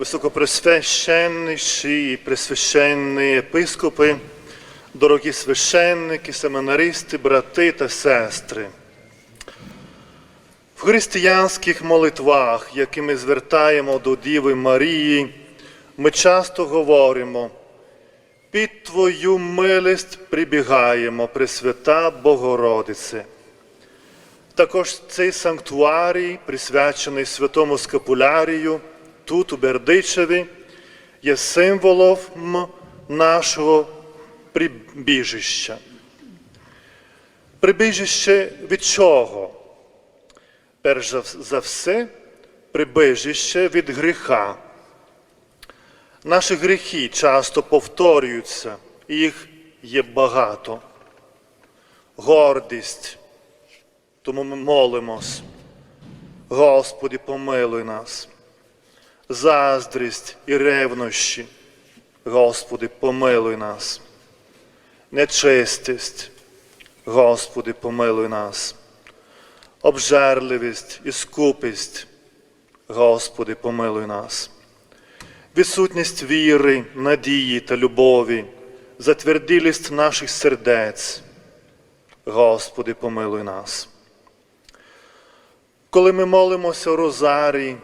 високопресвященніші і пресвященні епископи, дорогі священники, семинаристи, брати та сестри. В християнських молитвах, які ми звертаємо до Діви Марії, ми часто говоримо, під Твою милість прибігаємо, Пресвята Богородице. Також цей санктуарій, присвячений святому Скапулярію, тут, у Бердичеві, є символом нашого прибіжища. Прибіжище від чого? Перш за все, прибіжище від гріха. Наші гріхи часто повторюються, і їх є багато. Гордість. Тому ми молимось. Господи, помилуй нас. Заздрість і ревнощі. Господи, помилуй нас. Нечистість. Господи, помилуй нас. Обжерливість і скупість. Господи, помилуй нас. Відсутність віри, надії та любові, затверділість наших сердець. Господи, помилуй нас. Коли ми молимося Розарій,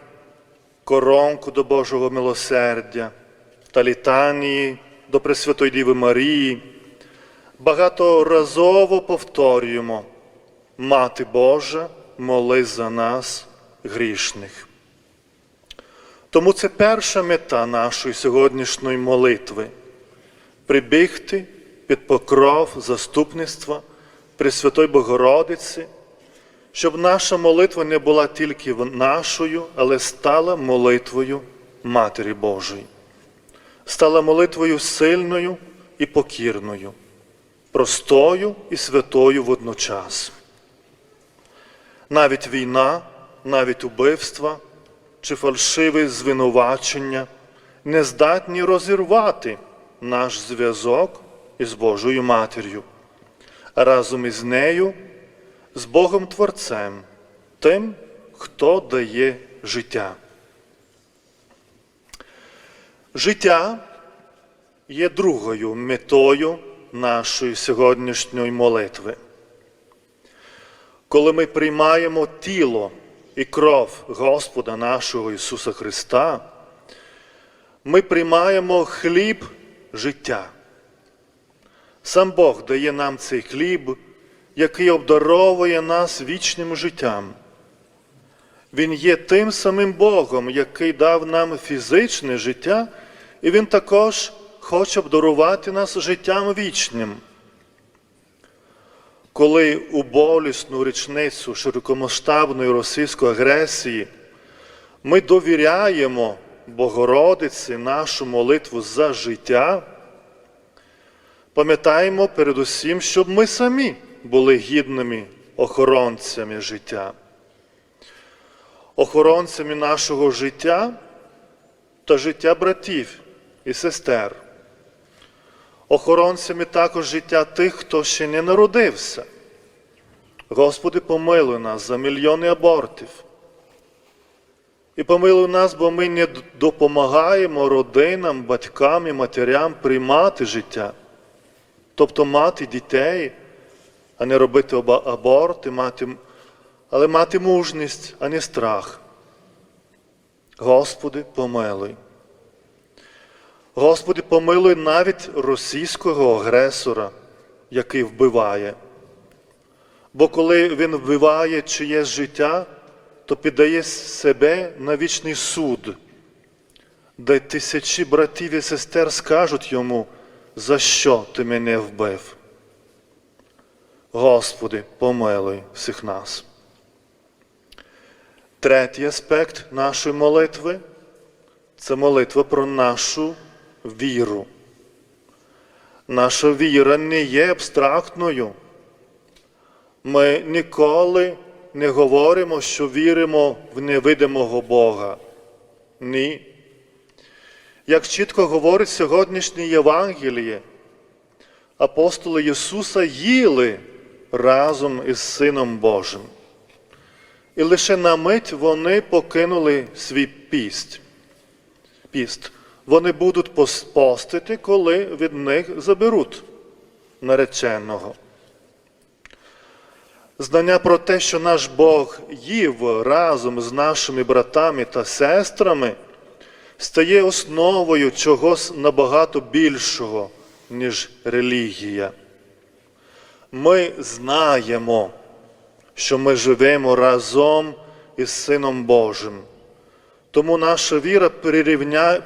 коронку до Божого милосердя та літанії до Пресвятої Діви Марії, багаторазово повторюємо, Мати Божа, молись за нас, грішних. Тому це перша мета нашої сьогоднішньої молитви прибігти під покров заступництва Пресвятої Богородиці, щоб наша молитва не була тільки нашою, але стала молитвою Матері Божої, стала молитвою сильною і покірною, простою і святою водночас. Навіть війна, навіть убивства чи фальшиві звинувачення не здатні розірвати наш зв'язок із Божою Матір'ю, разом із нею, з Богом Творцем, тим, хто дає життя. Життя є другою метою нашої сьогоднішньої молитви. Коли ми приймаємо тіло і кров Господа нашого Ісуса Христа, ми приймаємо хліб життя. Сам Бог дає нам цей хліб, який обдаровує нас вічним життям. Він є тим самим Богом, який дав нам фізичне життя, і Він також хоче обдарувати нас життям вічним. Коли у болісну річницю широкомасштабної російської агресії ми довіряємо Богородиці нашу молитву за життя, пам'ятаємо передусім, щоб ми самі були гідними охоронцями життя. Охоронцями нашого життя та життя братів і сестер. Охоронцями також життя тих, хто ще не народився. Господи, помилуй нас за мільйони абортів. І помилуй нас, бо ми не допомагаємо родинам, батькам і матерям приймати життя, тобто мати дітей, а не робити аборти, мати, але мати мужність, а не страх. Господи, помилуй. Господи, помилуй навіть російського агресора, який вбиває. Бо коли він вбиває чиєсь життя, то піддає себе на вічний суд, де тисячі братів і сестер скажуть йому, за що ти мене вбив. Господи, помилуй всіх нас. Третій аспект нашої молитви це молитва про нашу віру. Наша віра не є абстрактною. Ми ніколи не говоримо, що віримо в невидимого Бога. Ні. Як чітко говорить сьогоднішнє Євангеліє, апостоли Ісуса їли разом із Сином Божим. І лише на мить вони покинули свій пість. піст. Вони будуть пос- постити, коли від них заберуть нареченого. Знання про те, що наш Бог їв разом з нашими братами та сестрами, стає основою чогось набагато більшого, ніж релігія. Ми знаємо, що ми живемо разом із Сином Божим. Тому наша віра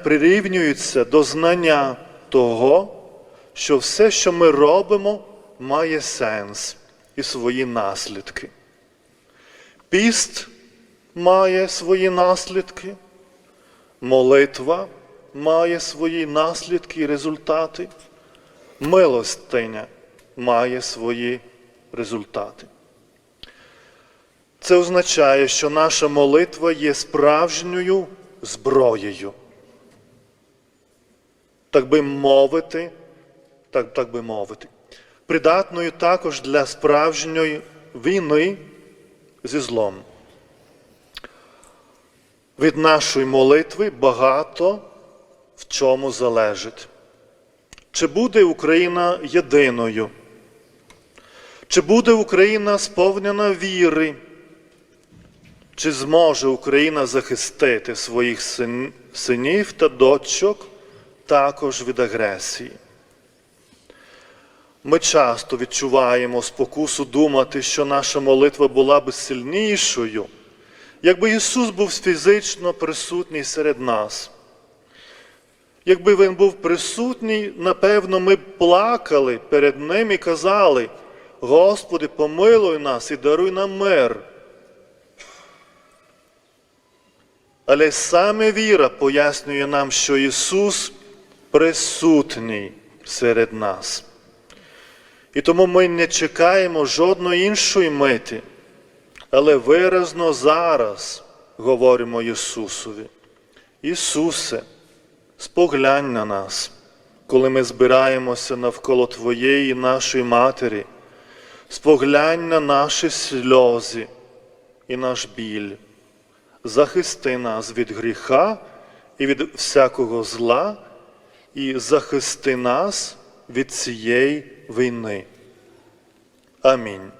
прирівнюється до знання того, що все, що ми робимо, має сенс і свої наслідки. Піст має свої наслідки, молитва має свої наслідки і результати, милостиня має свої результати. Це означає, що наша молитва є справжньою зброєю. Так би мовити, так, так би мовити, придатною також для справжньої війни зі злом. Від нашої молитви багато в чому залежить. Чи буде Україна єдиною? Чи буде Україна сповнена віри? Чи зможе Україна захистити своїх син- синів та дочок також від агресії? Ми часто відчуваємо спокусу думати, що наша молитва була б сильнішою, якби Ісус був фізично присутній серед нас. Якби Він був присутній, напевно, ми б плакали перед Ним і казали, Господи, помилуй нас і даруй нам мир. Але саме віра пояснює нам, що Ісус присутній серед нас. І тому ми не чекаємо жодної іншої миті, але виразно зараз говоримо Ісусові. Ісусе, споглянь на нас, коли ми збираємося навколо Твоєї нашої Матері, споглянь на наші сльози і наш біль. Захисти нас від гріха і від всякого зла, і захисти нас від цієї війни. Амінь.